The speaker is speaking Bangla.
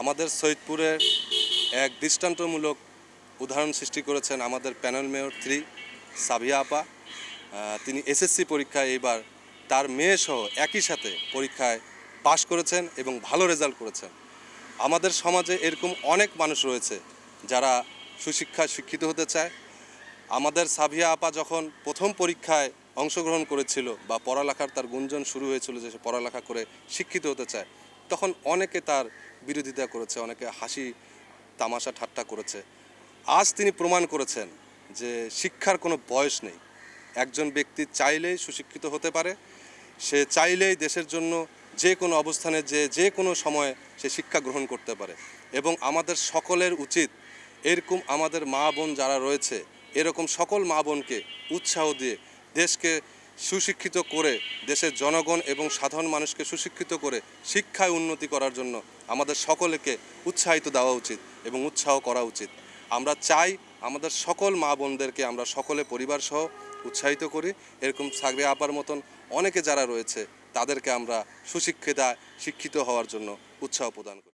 আমাদের সৈয়দপুরে এক দৃষ্টান্তমূলক উদাহরণ সৃষ্টি করেছেন আমাদের প্যানেল মেয়র থ্রি, সাবিয়া আপা। তিনি এসএসসি পরীক্ষায় এইবার তার মেয়ে সহ একই সাথে পরীক্ষায় পাশ করেছেন এবং ভালো রেজাল্ট করেছেন। আমাদের সমাজে এরকম অনেক মানুষ রয়েছে যারা সুশিক্ষায় শিক্ষিত হতে চায়। আমাদের সাবিয়া আপা যখন প্রথম পরীক্ষায় অংশগ্রহণ করেছিল বা পড়ালেখার তার গুঞ্জন শুরু হয়েছিল যে সে পড়ালেখা করে শিক্ষিত হতে চায়, তখন অনেকে তার বিরোধিতা করেছে, অনেকে হাসি, তামাশা, ঠাট্টা করেছে। আজ তিনি প্রমাণ করেছেন যে শিক্ষার কোনো বয়স নেই। একজন ব্যক্তি চাইলেই সুশিক্ষিত হতে পারে, সে চাইলেই দেশের জন্য যে কোনো অবস্থানে যে যে কোনো সময়ে সে শিক্ষা গ্রহণ করতে পারে। এবং আমাদের সকলের উচিত এরকম আমাদের মা বোন যারা রয়েছে, এরকম সকল মা বোনকে উৎসাহ দিয়ে দেশকে সুশিক্ষিত করে দেশের জনগণ এবং সাধারণ মানুষকে সুশিক্ষিত করে শিক্ষায় উন্নতি করার জন্য আমাদের সকলকে উৎসাহিত দেওয়া উচিত এবং উৎসাহ করা উচিত। আমরা চাই আমাদের সকল মা বোনদেরকে আমরা সকলে পরিবার সহ উৎসাহিত করি। এরকম সাগরে আপার মতন অনেকে যারা রয়েছে, তাদেরকে আমরা সুশিক্ষিতা, শিক্ষিত হওয়ার জন্য উৎসাহ প্রদান করি।